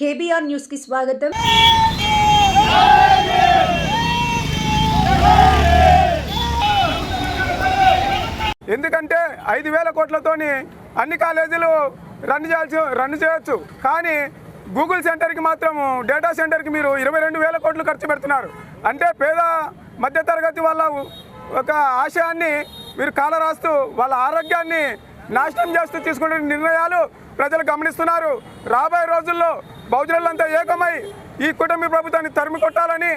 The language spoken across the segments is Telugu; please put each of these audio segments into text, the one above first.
కేబీఆర్ న్యూస్కి స్వాగతం. ఎందుకంటే ఐదు వేల కోట్లతోని అన్ని కాలేజీలు రన్ చేయాల్సి రన్ చేయొచ్చు. కానీ గూగుల్ సెంటర్కి మాత్రం డేటా సెంటర్కి మీరు ఇరవై రెండు వేల కోట్లు ఖర్చు పెడుతున్నారు. అంటే పేద మధ్యతరగతి వాళ్ళ ఒక ఆశయాన్ని మీరు కాలరాస్తూ వాళ్ళ ఆరోగ్యాన్ని నాశనం చేస్తూ తీసుకునే నిర్ణయాలు ప్రజలు గమనిస్తున్నారు. రాబోయే రోజుల్లో బహుజనులంతా ఏకమై ఈ కుటుంబ ప్రభుత్వాన్ని తరిమి కొట్టాలని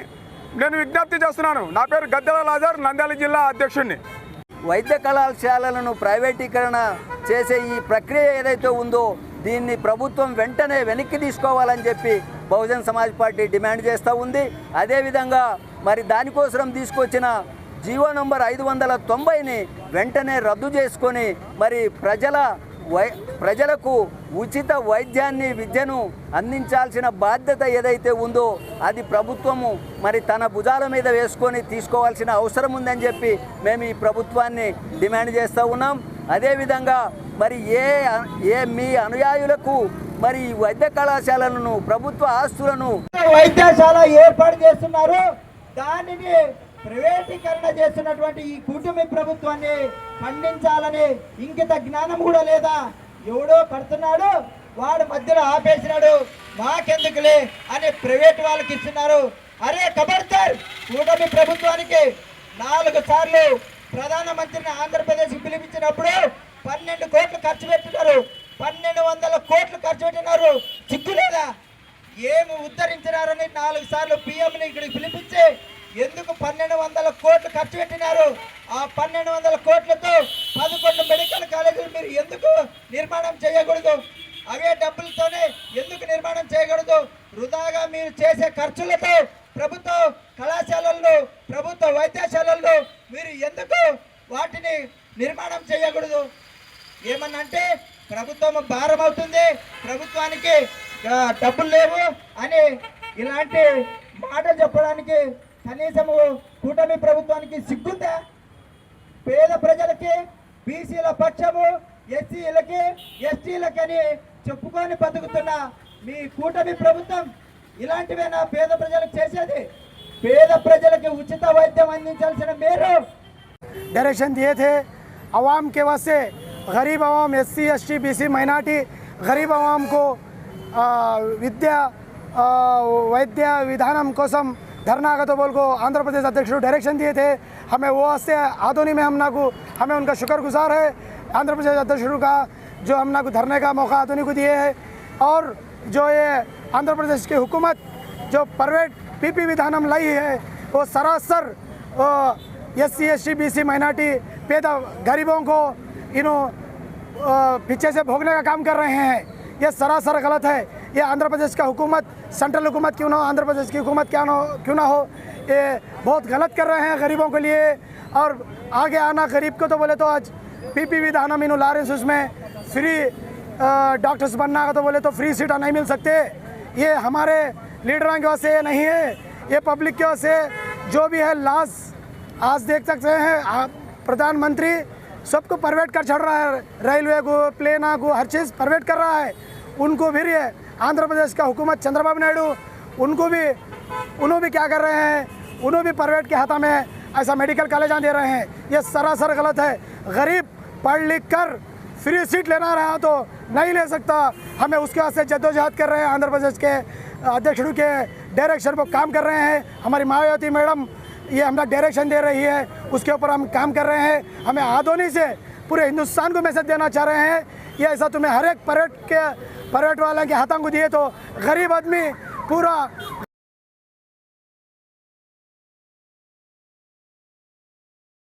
నేను విజ్ఞప్తి చేస్తున్నాను. నా పేరు గద్దెల లాజర్ నంద్యాల జిల్లా అధ్యక్షుడిని వైద్య కళాశాలలను ప్రైవేటీకరణ చేసే ఈ ప్రక్రియ ఏదైతే ఉందో దీన్ని ప్రభుత్వం వెంటనే వెనక్కి తీసుకోవాలని చెప్పి బహుజన్ సమాజ్ పార్టీ డిమాండ్ చేస్తూ ఉంది. అదేవిధంగా మరి దానికోసం తీసుకొచ్చిన జీవో నంబర్ ఐదు వందల తొంభైని వెంటనే రద్దు చేసుకొని మరి ప్రజల వై ప్రజలకు ఉచిత వైద్యాన్ని విద్యను అందించాల్సిన బాధ్యత ఏదైతే ఉందో అది ప్రభుత్వము మరి తన భుజాల మీద వేసుకొని తీసుకోవాల్సిన అవసరం ఉందని చెప్పి మేము ఈ ప్రభుత్వాన్ని డిమాండ్ చేస్తూ ఉన్నాం. అదేవిధంగా మరి ఏ ఏ మీ అనుయాయులకు మరి వైద్య కళాశాలలను ప్రభుత్వ ఆస్తులను వైద్యశాల ఏర్పాటు చేస్తున్నారు. దానిని ప్రైవేటీకరణ చేస్తున్నటువంటి ఈ కూటమి ప్రభుత్వాన్ని ఖండించాలని ఇంకిత జ్ఞానం కూడా లేదా? ఎవడో కడుతున్నాడు వాడు మధ్యలో ఆపేసినాడు మాకెందుకులే అని ప్రైవేట్ వాళ్ళకి ఇస్తున్నారు. అరే ఖబర్దార్ కూటమి ప్రభుత్వానికి నాలుగు సార్లు ప్రధానమంత్రిని ఆంధ్రప్రదేశ్ పిలిపించినప్పుడు పన్నెండు కోట్లు ఖర్చు పెట్టినారు. పన్నెండు వందల కోట్లు ఖర్చు పెట్టినారు. ఏమి ఉద్ధరించినారని నాలుగు సార్లు పిఎంని ఇక్కడికి పిలిపించి ఎందుకు పన్నెండు వందల కోట్లు ఖర్చు పెట్టినారు? ఆ పన్నెండు వందల కోట్లతో పదకొండు మెడికల్ కాలేజీలు మీరు ఎందుకు నిర్మాణం చేయకూడదు? అవే డబ్బులతోనే ఎందుకు నిర్మాణం చేయకూడదు? వృధాగా మీరు చేసే ఖర్చులతో ప్రభుత్వ కళాశాలల్లో ప్రభుత్వ వైద్యశాలల్లో మీరు ఎందుకు వాటిని నిర్మాణం చేయకూడదు? ఏమన్నంటే ప్రభుత్వం భారం అవుతుంది ప్రభుత్వానికి డబ్బులు లేవు అని ఇలాంటి మాట చెప్పడానికి కనీసము కూటమి ప్రభుత్వానికి సిగ్గుందా పేద ప్రజలకి బీసీల పక్షము ఎస్సీలకి ఎస్టీలకని చెప్పుకొని బతుకుతున్న మీ కూటమి ప్రభుత్వం ఇలాంటివేనా పేద ప్రజలకు చేసేది పేద ప్రజలకి ఉచిత వైద్యం అందించాల్సిన మీరు डायरेक्शन दिए थे आवाम के वास्ते गरीब आवाम S C S T B C minority गरीब आवाम को विद्या वैद्य विधानम कोसम धरना का तो बोल को आंध्र प्रदेश अध्यक्ष डायरेक्शन दिए थे हमें वो वास्ते आधोनी में हम ना को हमें उनका शुक्रगुजार है आंध्र प्रदेश अध्यक्ष का जो हम ना को धरने का मौका आधोनी को दिए है और जो ये आंध्र प्रदेश की हुकूमत जो प्राइवेट पीपी विधानम लाई है वो सरासर S C S T B C minority पैदा गरीबों को इन पीछे से भोगने का काम कर रहे हैं ये सरासर गलत है। ये आंध्र प्रदेश का हुकूमत सेंट्रल हुकूमत क्यों ना हो? आंध्र प्रदेश की हुकूमत क्या ना क्यों ना हो? ये बहुत गलत कर रहे हैं गरीबों के लिए। और आगे आना गरीब को तो बोले तो आज पी पी विधाना मीनू लारेंस उसमें फ्री डॉक्टर्स बनना का तो बोले तो फ्री सीटा नहीं मिल सकते। ये हमारे लीडरों की वजह से नहीं है। ये पब्लिक की वजह से जो भी है लास्ट आज देख सकते हैं। प्रधानमंत्री सबको प्राइवेट कर छोड़ रहा है, रेलवे को, प्लेन को, हर चीज़ प्राइवेट कर रहा है। उनको ये आंध्र प्रदेश का हुकूमत चंद्रबाबू नायडू, उनको भी उन्होंने भी क्या कर रहे हैं? उन्होंने भी प्राइवेट के हाथा में ऐसा मेडिकल कॉलेज दे रहे हैं। ये सरासर गलत है। गरीब पढ़ लिख कर फ्री सीट लेना रहा तो नहीं ले सकता। हमें उसके वास्ते जद्दोजहद कर रहे हैं आंध्र प्रदेश के अध्यक्ष के डायरेक्शन पर काम कर रहे हैं। हमारी मायावती मैडम ये हमारा डायरेक्शन दे रही है। उसके ऊपर हम काम कर रहे हैं। हमें आधोनी से पूरे हिंदुस्तान को मैसेज देना चाह रहे हैं। ये ऐसा तुम्हें हर एक पर्यट के पर्यट वाले के हाथों को दिए तो गरीब आदमी पूरा